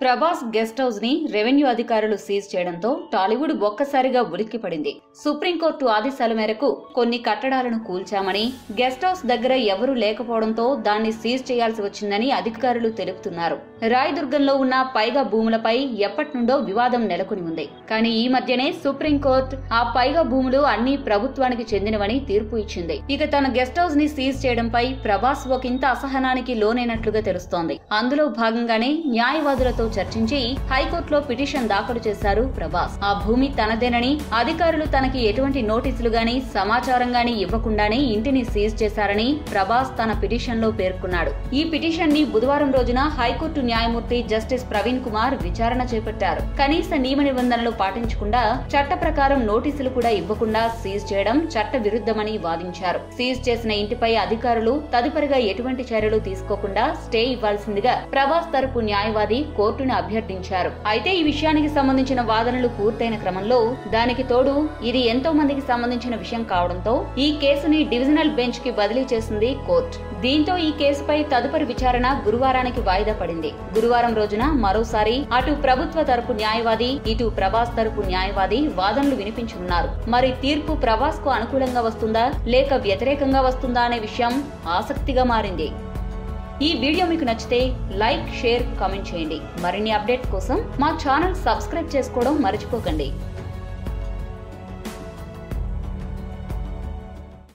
Prabhas guest హౌస్ని revenue అధికారులు seize చేయడంతో టాలీవుడ్ ఒక్కసారిగా ఉలిక్కిపడింది. సుప్రీంకోర్టు ఆదేశాల మేరకు కొన్ని కట్టడాలను కూల్చామని గెస్ట్ హౌస్ దగ్గర ఎవరూ లేకపోవడంతో దాన్ని సీజ్ చేయాల్సి వచ్చిందని అధికారులు తెలుపుతున్నారు. రాయదుర్గంలో ఉన్న పైగా భూములపై ఎప్పటి నుండో వివాదం నెలకొని ఉంది. కానీ ఈ మధ్యనే సుప్రీంకోర్టు ఆ పైగా భూములు అన్ని ప్రభుత్వానికి చెందినవని తీర్పు ఇచ్చింది. ఇక తన గెస్ట్ హౌస్ని సీజ్ చేయడంపై ప్రభాస్ ఒకంత అసహనానికి లోనైనట్లుగా తెలుస్తోంది. అందులో భాగంగానే న్యాయవాదులతో చర్చించి హైకోర్టులో పిటిషన్ దాఖలు చేశారు ప్రభాస్. ఆ భూమి తనదేనని అధికారులు తనకి ఎటువంటి నోటీసులు గాని సమాచారం గాని ఇవ్వకుండానే ఇంటిని సీజ్ చేశారని ప్రభాస్ తన పిటిషన్లో పేర్కొన్నాడు. ఈ పిటిషన్ని బుధవారం రోజున హైకోర్టు న్యాయమూర్తి జస్టిస్ ప్రవీణ్ కుమార్ విచారణ చేపట్టారు. కనీస నియమ నిబంధనలు పాటించకుండా చట్ట ప్రకారం నోటీసులు కూడా ఇవ్వకుండా సీజ్ చేయడం చట్ట విరుద్ధమని వాదించారు. సీజ్ చేసిన ఇంటిపై అధికారులు తదుపరిగా ఎటువంటి చర్యలు తీసుకోకుండా స్టే ఇవ్వాల్సిందిగా ప్రభాస్ తరపు న్యాయవాది కోర్టు కోర్టును అభ్యర్థించారు. అయితే ఈ విషయానికి సంబంధించిన వాదనలు పూర్తయిన క్రమంలో దానికి తోడు ఇది ఎంతో మందికి సంబంధించిన విషయం కావడంతో ఈ కేసుని డివిజనల్ బెంచ్కి బదిలీ చేసింది కోర్టు. దీంతో ఈ కేసుపై తదుపరి విచారణ గురువారానికి వాయిదా పడింది. గురువారం రోజున మరోసారి అటు ప్రభుత్వ తరపు న్యాయవాది ఇటు ప్రభాస్ తరపు న్యాయవాది వాదనలు వినిపించనున్నారు మరి తీర్పు ప్రభాస్కు అనుకూలంగా వస్తుందా లేక వ్యతిరేకంగా వస్తుందా అనే విషయం ఆసక్తిగా మారింది. ఈ వీడియో మీకు నచ్చితే లైక్ షేర్ కామెంట్ చేయండి. మరిన్ని అప్డేట్ కోసం మా ఛానల్ సబ్స్క్రైబ్ చేసుకోవడం మర్చిపోకండి.